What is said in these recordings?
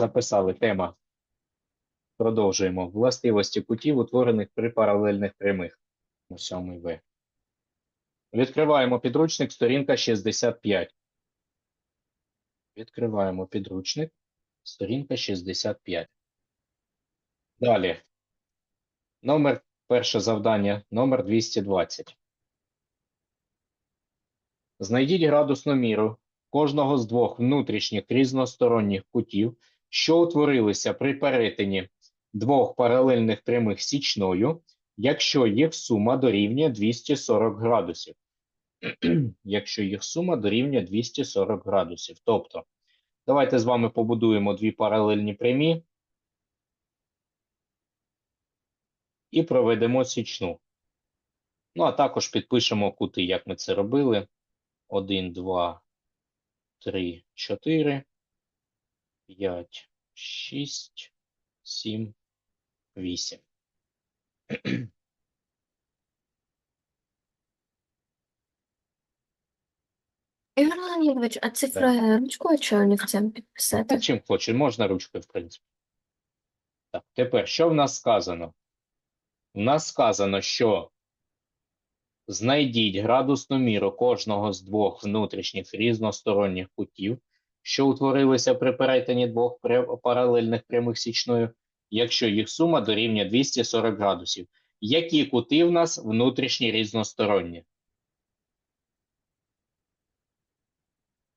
Записали тема. Продовжуємо. Властивості кутів, утворених при паралельних прямих. У сьомий В. Відкриваємо підручник, сторінка 65. Відкриваємо підручник, сторінка 65. Далі. Номер, перше завдання, номер 220. Знайдіть градусну міру кожного з двох внутрішніх різносторонніх кутів, що утворилися при перетині двох паралельних прямих січною, якщо їх сума дорівнює 240 градусів. якщо їх сума дорівнює 240 градусів. Тобто, давайте з вами побудуємо дві паралельні прямі і проведемо січну. Ну, а також підпишемо кути, як ми це робили. 1, 2, 3, 4, 5, 6, 7, 8. Ігор Леонідович, а цифри ручкою чи олівцем Та підписати? чим хоче, можна ручкою, в принципі. Так, тепер, що в нас сказано? У нас сказано, що знайдіть градусну міру кожного з двох внутрішніх різносторонніх кутів, що утворилися при перетині двох паралельних прямих січною, якщо їх сума дорівнює 240 градусів. Які кути в нас внутрішні різносторонні?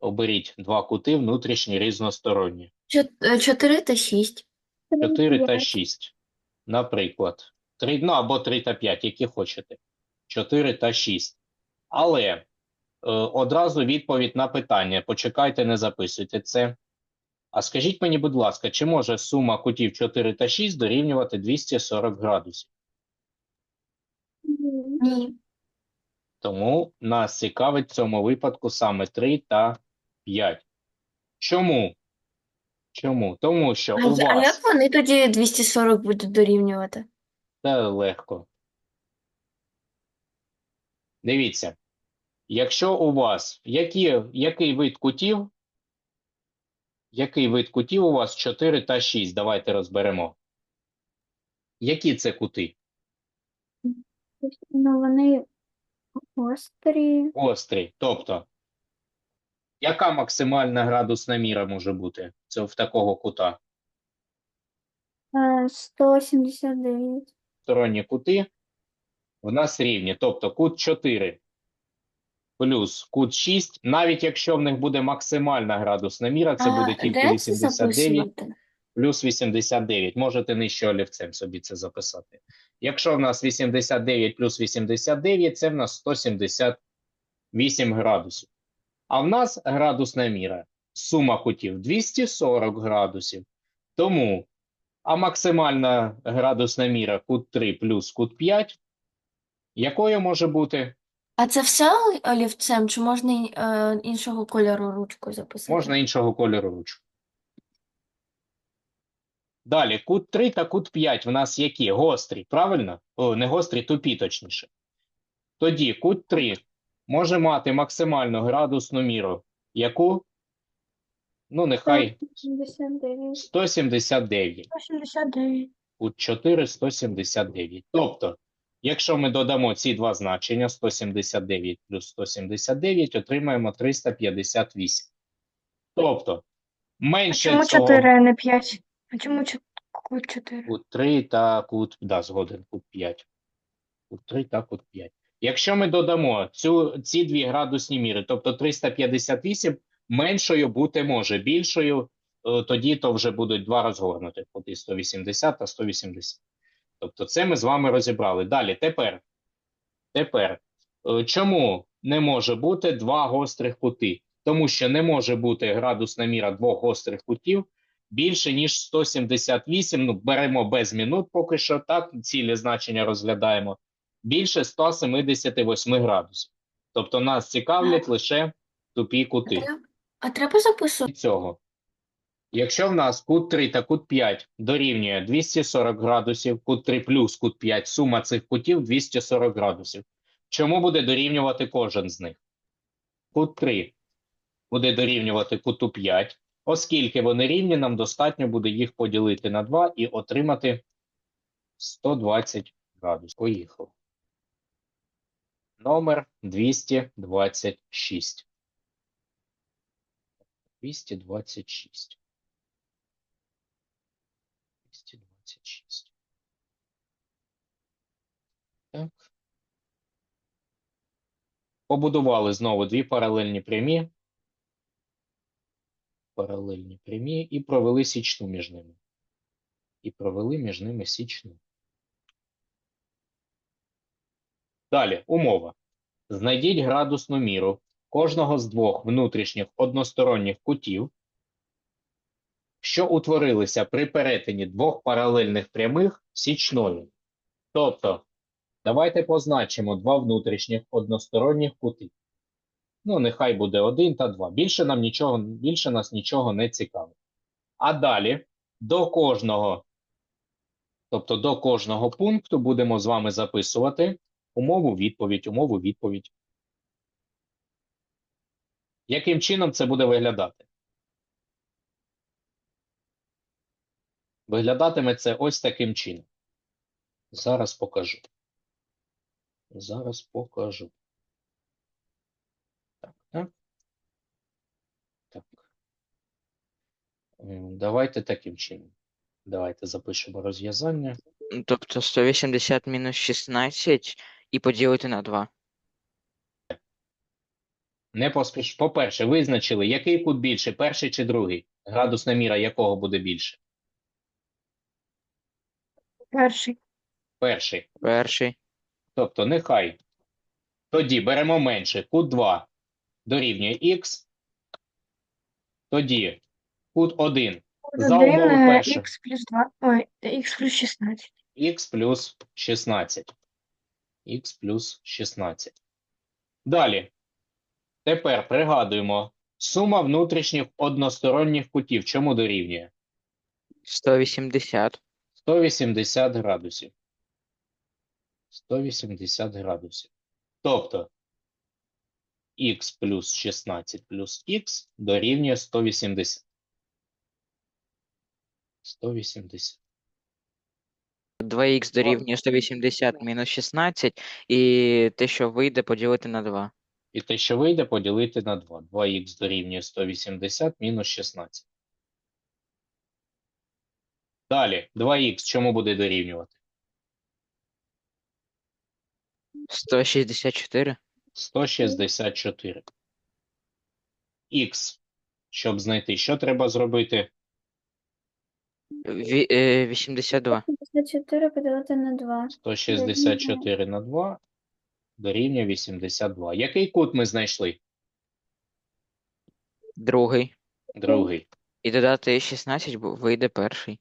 Оберіть два кути внутрішні різносторонні. Чот- е, та шість. 4 та 6. Наприклад, 3, ну або 3 та 5, які хочете. 4 та 6. Але одразу відповідь на питання. Почекайте, не записуйте це. А скажіть мені, будь ласка, чи може сума кутів 4 та 6 дорівнювати 240 градусів? Ні. Тому нас цікавить в цьому випадку саме 3 та 5. Чому? Чому? Тому що А, у я- а як вони тоді 240 будуть дорівнювати? Та легко. Дивіться, якщо у вас які, який вид кутів, який вид кутів у вас 4 та 6, давайте розберемо. Які це кути? Ну, вони гострі. Гострі. Тобто, яка максимальна градусна міра може бути це в такого кута? Е, 179. Сторонні кути в нас рівні. Тобто кут 4 плюс кут 6, навіть якщо в них буде максимальна градусна міра, це А буде тільки 89 записувати? плюс 89. Можете нижче олівцем собі це записати. Якщо в нас 89 плюс 89, це в нас 178 градусів. А в нас градусна міра, сума кутів 240 градусів. Тому, а максимальна градусна міра кут 3 плюс кут 5, якою може бути? А це все олівцем, чи можна й, е, іншого кольору ручкою записати? Можна іншого кольору ручку. Далі, кут 3 та кут 5 в нас які? Гострі, правильно? О, не гострі, тупі точніше. Тоді кут 3 може мати максимальну градусну міру. Яку? Ну, нехай 179. 179. 179. Кут 4 179. Тобто, якщо ми додамо ці два значення 179 плюс 179, отримаємо 358. Тобто, А менше чому цього 4, а не 5? А чому чо- кут 4? кут 3 та кут, да, згоден, кут 5. Кут 3 та кут 5. Якщо ми додамо цю, ці дві градусні міри, тобто 358, меншою бути може, більшою, е, тоді то вже будуть два розгорнути, кути 180 та 180. Тобто це ми з вами розібрали. Далі, тепер, тепер, е, чому не може бути два гострих кути? Тому що не може бути градусна міра двох гострих кутів більше, ніж 178, ну, беремо без мінут поки що, так, цілі значення розглядаємо, більше 178 градусів. Тобто нас цікавлять лише тупі кути. а треба записувати? Цього. Якщо в нас кут 3 та кут 5 дорівнює 240 градусів, кут 3 плюс кут 5, сума цих кутів 240 градусів. Чому буде дорівнювати кожен з них? Кут 3 буде дорівнювати куту 5, Оскільки вони рівні, нам достатньо буде їх поділити на 2 і отримати 120 градусів. Поїхали. Номер 226. 226. 226. Так. Побудували знову дві паралельні прямі. Паралельні прямі і провели січну між ними. І провели між ними січну. Далі, умова. Знайдіть градусну міру кожного з двох внутрішніх односторонніх кутів, що утворилися при перетині двох паралельних прямих січною. Тобто, давайте позначимо два внутрішніх односторонніх кути. Ну, нехай буде один та два. Більше нам нічого, більше нас нічого не цікавить. А далі до кожного, тобто до кожного пункту будемо з вами записувати умову відповідь, умову відповідь. Яким чином це буде виглядати? Виглядатиме це ось таким чином. Зараз покажу. Зараз покажу. Так, так. Так. Давайте таким чином. Давайте запишемо розв'язання. Ну, Тобто 180 мінус 16 і поділити на 2. Не поспіш. По-перше, визначили, який кут більше, перший чи другий? Градусна міра якого буде більше? Перший. Перший. Перший. Тобто нехай. Тоді беремо менше. Кут 2 дорівнює х. Тоді кут 1 За умови Дорівнює першого. х плюс 2. Ой, х плюс 16. х плюс 16. х плюс 16. Далі. Тепер пригадуємо. Сума внутрішніх односторонніх кутів чому дорівнює? 180. 180 градусів. 180 градусів. Тобто х плюс 16 плюс х дорівнює 180. 180. 2х дорівнює 180 мінус 16 і те, що вийде, поділити на 2. І те, що вийде, поділити на 2. 2х дорівнює 180 мінус 16. Далі, 2х чому буде дорівнювати? 164. 164. Х. Щоб знайти, що треба зробити? Ві- е, 82. 54 поділити на 2. 164 на 2 дорівнює 82. Який кут ми знайшли? Другий. Другий. І додати 16, бо вийде перший.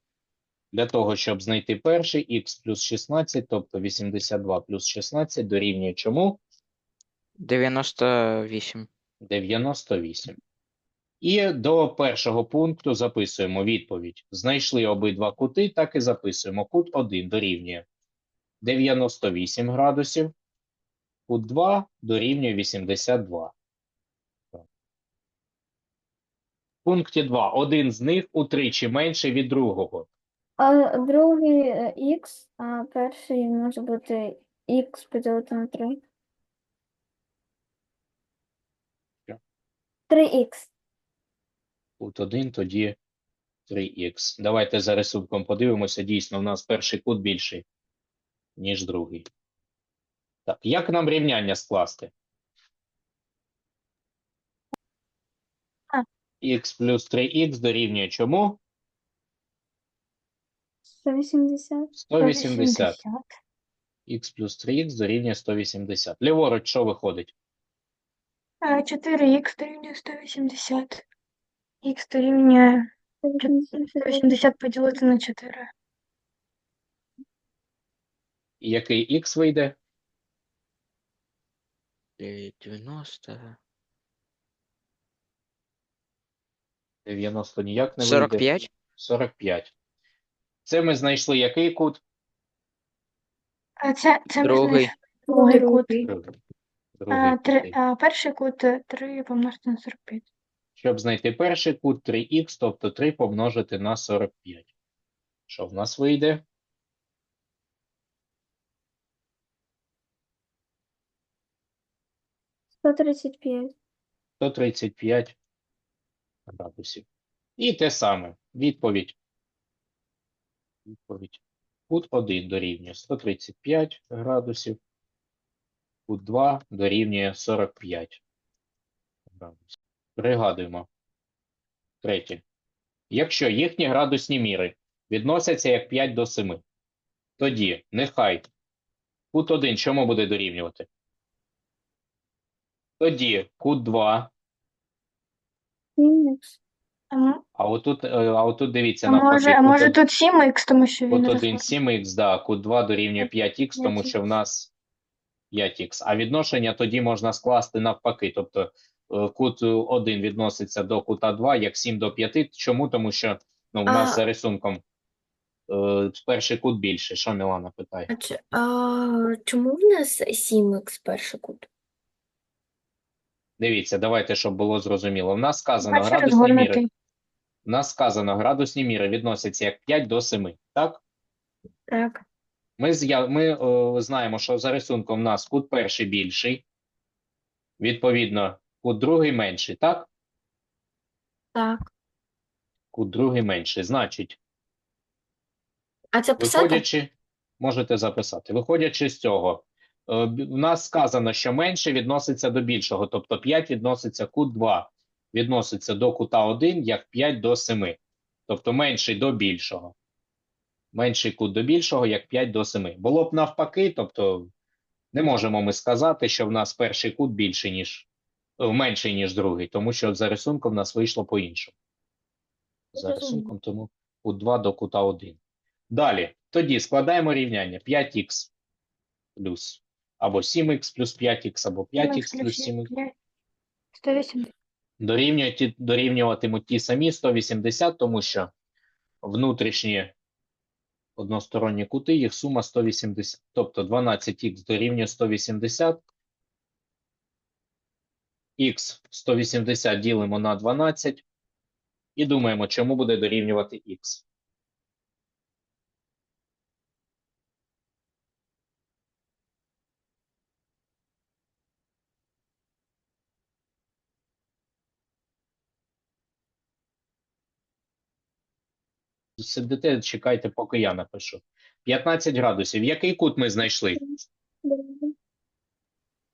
Для того, щоб знайти перший, х плюс 16, тобто 82 плюс 16 дорівнює чому? 98. 98. І до першого пункту записуємо відповідь. Знайшли обидва кути, так і записуємо. Кут 1 дорівнює 98 градусів, кут 2 дорівнює 82. В пункті 2. Один з них утричі менший від другого. А другий х, а перший може бути х поділити на 3. Що? 3х. Кут 1, тоді 3х. Давайте за рисунком подивимося. Дійсно, в нас перший кут більший, ніж другий. Так, як нам рівняння скласти? А. х плюс 3х дорівнює чому? 180. 180. х плюс 3х дорівнює 180. Ліворуч що виходить? 4х дорівнює 180. Х дорівнює 180 поділити на 4. І який х вийде? Е, 90. 90 ніяк не вийде. 45. 45. Це ми знайшли який кут? А це, це ми Другий. знайшли другий кут. Другий. Другий А, три, а перший кут 3 помножити на 45. Щоб знайти перший кут 3х, тобто 3 помножити на 45. Що в нас вийде? Сто тридцять п'ять. 135 градусів. І те саме. Відповідь. Відповідь. Кут 1 дорівнює 135 градусів. Кут 2 дорівнює 45 градусів. Пригадуємо. Третє. Якщо їхні градусні міри відносяться як 5 до 7, тоді нехай кут 1 чому буде дорівнювати? Тоді кут 2 А отут, е, а отут дивіться а навпаки. а може од- тут 7х, тому що він кут 1 розмовляє. 7х, да, кут 2 дорівнює 5х, тому 5х. що в нас 5х. А відношення тоді можна скласти навпаки. Тобто е, кут 1 відноситься до кута 2, як 7 до 5. Чому? Тому що ну, в нас А- за рисунком е, перший кут більше. Що Мілана питає? А, чи- а чому в нас 7х перший кут? Дивіться, давайте, щоб було зрозуміло. В нас сказано Бачу, градусні міри. розгорнутий. В нас сказано градусні міри відносяться як 5 до 7. Так? Так. Ми, з'я- ми знаємо, що за рисунком в нас кут перший більший, відповідно, кут другий менший, так? Так. Кут другий менший. Значить, А це писати? виходячи, можете записати. Виходячи з цього, е, б- в нас сказано, що менше відноситься до більшого, тобто 5 відноситься кут 2, відноситься до кута 1, як 5 до 7. Тобто менший до більшого. Менший кут до більшого, як 5 до 7. Було б навпаки, тобто не можемо ми сказати, що в нас перший кут більший, ніж е, менший, ніж другий, тому що за рисунком в нас вийшло по-іншому. За рисунком тому кут 2 до кута 1. Далі, тоді складаємо рівняння 5х плюс або 7х плюс 5х, або 5х плюс 7х. 180. Дорівнюють, ті- дорівнюватимуть ті самі 180, тому що внутрішні односторонні кути, їх сума 180. Тобто 12х дорівнює 180. Х 180 ділимо на 12. І думаємо, чому буде дорівнювати х. Сидите, чекайте, поки я напишу. 15 градусів. Який кут ми знайшли?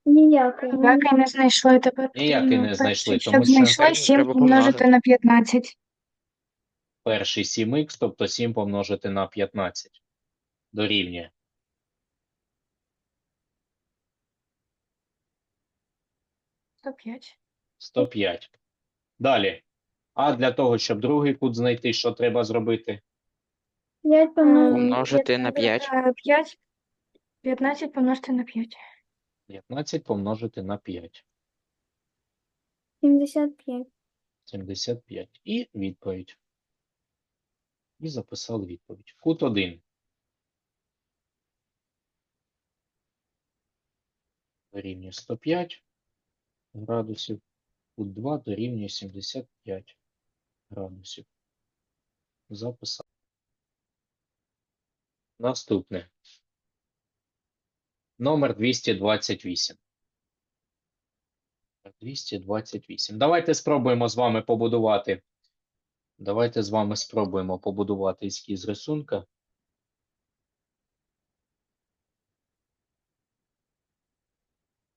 Ніякий. Ніякий не знайшли тепер. Ніякий не знайшли, тому Щоб що- знайшли 7 Треба помножити на 15. Перший 7х, тобто 7 помножити на 15. Дорівнює. — 105. 105. Далі. А для того, щоб другий кут знайти, що треба зробити? П'ять помножити. Помножити на 5. 5. 15 помножити на 5. 15 помножити на 5. Сімдесят п'ять. 75. І відповідь. І записали відповідь. Кут 1. Дорівнює 105 градусів. Кут 2 дорівнює 75 градусів. Записали. Наступне. Номер 228. 228. Давайте спробуємо з вами побудувати. Давайте з вами спробуємо побудувати ескіз рисунка.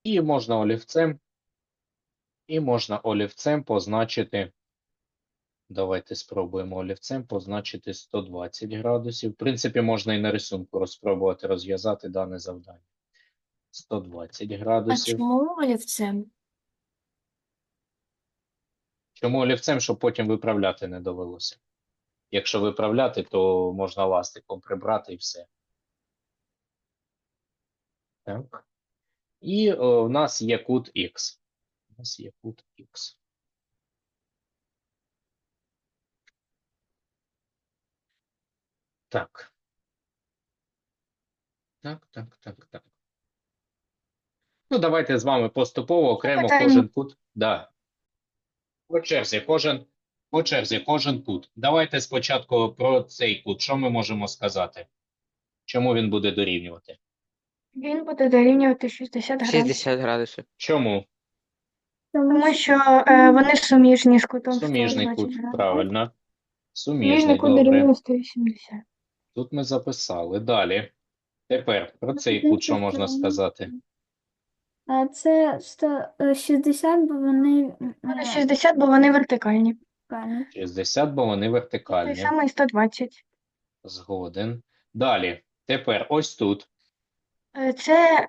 І можна олівцем. І можна олівцем позначити. Давайте спробуємо олівцем позначити 120 градусів. В принципі, можна і на рисунку розпробувати розв'язати дане завдання. 120 градусів. А чому олівцем? Чому олівцем, щоб потім виправляти не довелося? Якщо виправляти, то можна ластиком прибрати і все. Так. І о, в нас є кут Х. У нас є кут Х. Так. Так, так, так, так. Ну, давайте з вами поступово окремо Питання. кожен кут. Да. По черзі, кожен, по черзі, кожен кут. Давайте спочатку про цей кут. Що ми можемо сказати? Чому він буде дорівнювати? Він буде дорівнювати 60 градусів. 60 градусів. Чому? Тому що е, вони суміжні з кутом Суміжний 120 кут, градусів. правильно. Суміжний Суміжний, кут добре. дорівнює 180. Тут ми записали. Далі. Тепер про цей кут що можна сказати? А це 100, е, 60, бо вони Вони е, 60, бо вони вертикальні. 60, бо вони вертикальні. самий 120. Згоден. Далі. Тепер ось тут. Е, Це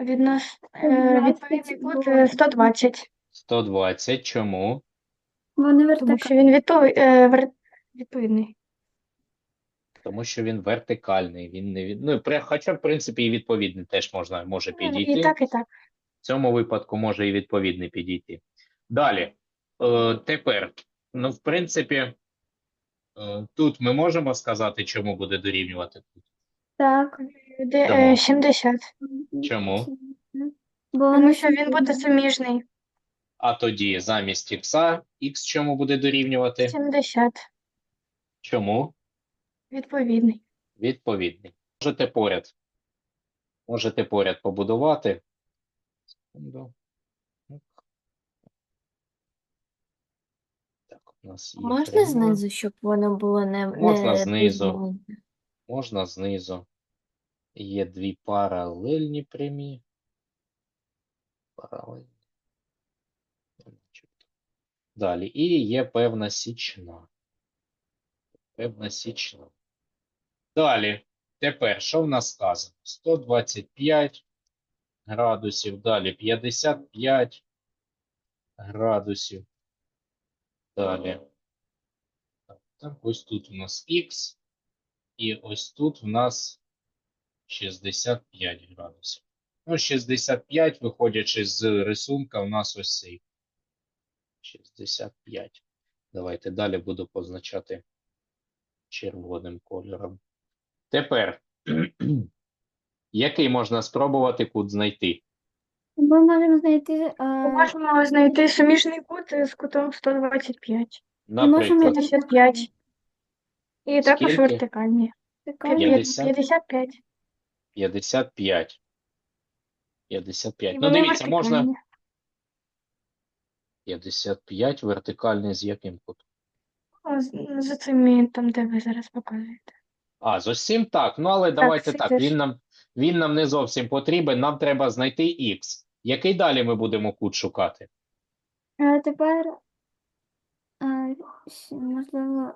віднос... е, 120 відповідний кут е, 120, 120. Чому? Вони тому вертикальні. що він відпов... е, вер- відповідний. Тому що він вертикальний. Він не від... Ну, при- хоча, в принципі, і відповідний теж можна, може Ну, підійти. І так, і так. В цьому випадку може і відповідний підійти. Далі. Е, тепер, ну, в принципі, е, тут ми можемо сказати, чому буде дорівнювати тут. Так. Де, Чому? е, 70. Чому? Бо Тому що він буде суміжний. А тоді замість х, х чому буде дорівнювати? 70. Чому? Відповідний. Відповідний. Можете поряд. Можете поряд побудувати. Секунду. Так, у нас є Можна пряма. знизу, щоб воно було не, Можна не знизу. рівномірне? Можна знизу. Є дві паралельні прямі. Паралельні. Далі. І є певна січна. Певна січна. Далі. Тепер, що в нас сказано? 125 градусів. Далі 55 градусів. Далі. Так, ось тут у нас х. І ось тут в нас 65 градусів. Ну, 65, виходячи з рисунка, у нас ось цей. 65. Давайте далі буду позначати червоним кольором. Тепер, який можна спробувати кут знайти? Ми можемо знайти е, Можемо знайти суміжний кут з кутом 125. можемо Наприклад, 55. І також Скільки? вертикальні. вертикальні. 55. 55. 55. І Ну, вони дивіться, можна вертикальні. 55 вертикальний з яким кутом? О, з- За цим там, де ви зараз показуєте. А, з усім так. Ну, але давайте це так. Він нам, він нам не зовсім потрібен. Нам треба знайти х. Який далі ми будемо кут шукати? А тепер, е, можливо,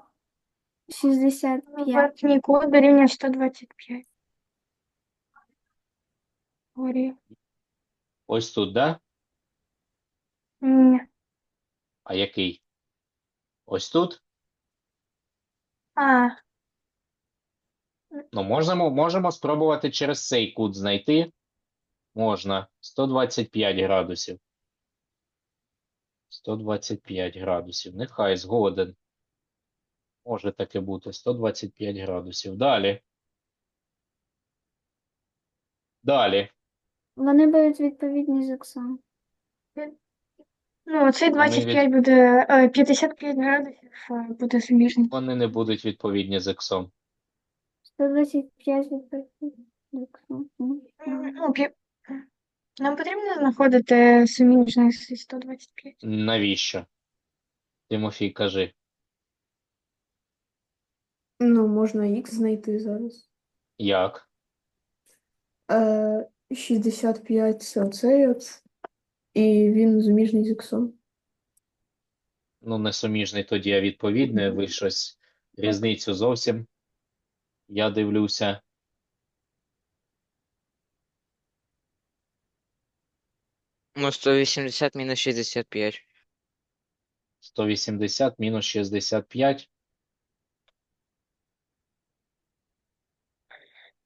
65. Верхній кут дорівнює 125. Горі. Ось тут, да? Ні. А який? Ось тут? А, Ну, можемо, можемо спробувати через цей кут знайти. Можна. 125 градусів. 125 градусів. Нехай згоден. Може таке бути. 125 градусів. Далі. Далі. Вони будуть відповідні з іксом. ну, цей Вони 25 буде, е, 55 градусів е, буде суміжний. Вони не будуть відповідні з іксом. 125 відповідні з іксом. Ну, пі- Нам потрібно знаходити суміжний зі 125. Навіщо? Тимофій, кажи. Ну, можна X знайти зараз. Як? Е, 65 це оцей от, і він зуміжний з іксом. Ну, не суміжний тоді, а відповідний. Ви щось різницю зовсім. Я дивлюся. Ну, 180 мінус 65. 180 мінус 65.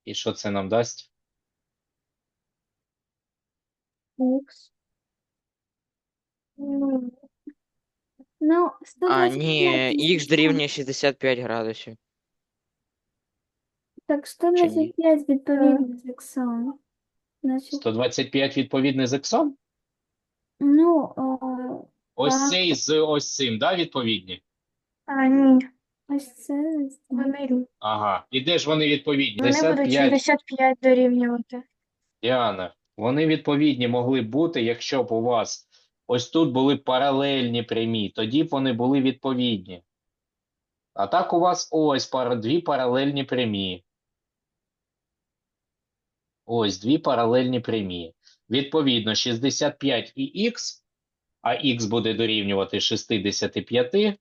І що це нам дасть? Ікс. Ну, Ну, А, 125 ні, х дорівнює 65 градусів. Так, 125 відповідні з іксом. Значить, 125 відповідний з іксом? ну, о, Ось Так. цей з ось цим, да, відповідні? А, ні, Ось це. ось це. вони. Ага. І де ж вони відповідні? Вони будуть 55. 65 дорівнювати. Діана, вони відповідні могли б бути, якщо б у вас ось тут були паралельні прямі, тоді б вони були відповідні. А так у вас ось пара, дві паралельні прямі. Ось дві паралельні прямі. Відповідно, 65 і х, а х буде дорівнювати 65.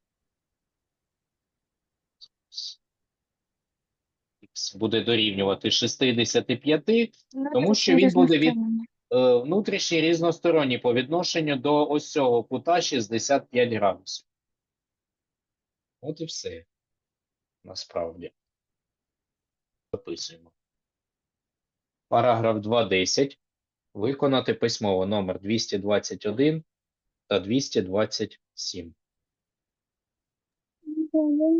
Х буде дорівнювати 65. Тому що він буде від- різносторонні. е, внутрішній різносторонній по відношенню до ось цього кута 65 градусів. От і все. Насправді. Записуємо. Параграф 2.10. Виконати письмово номер 221 та 227. Дякую.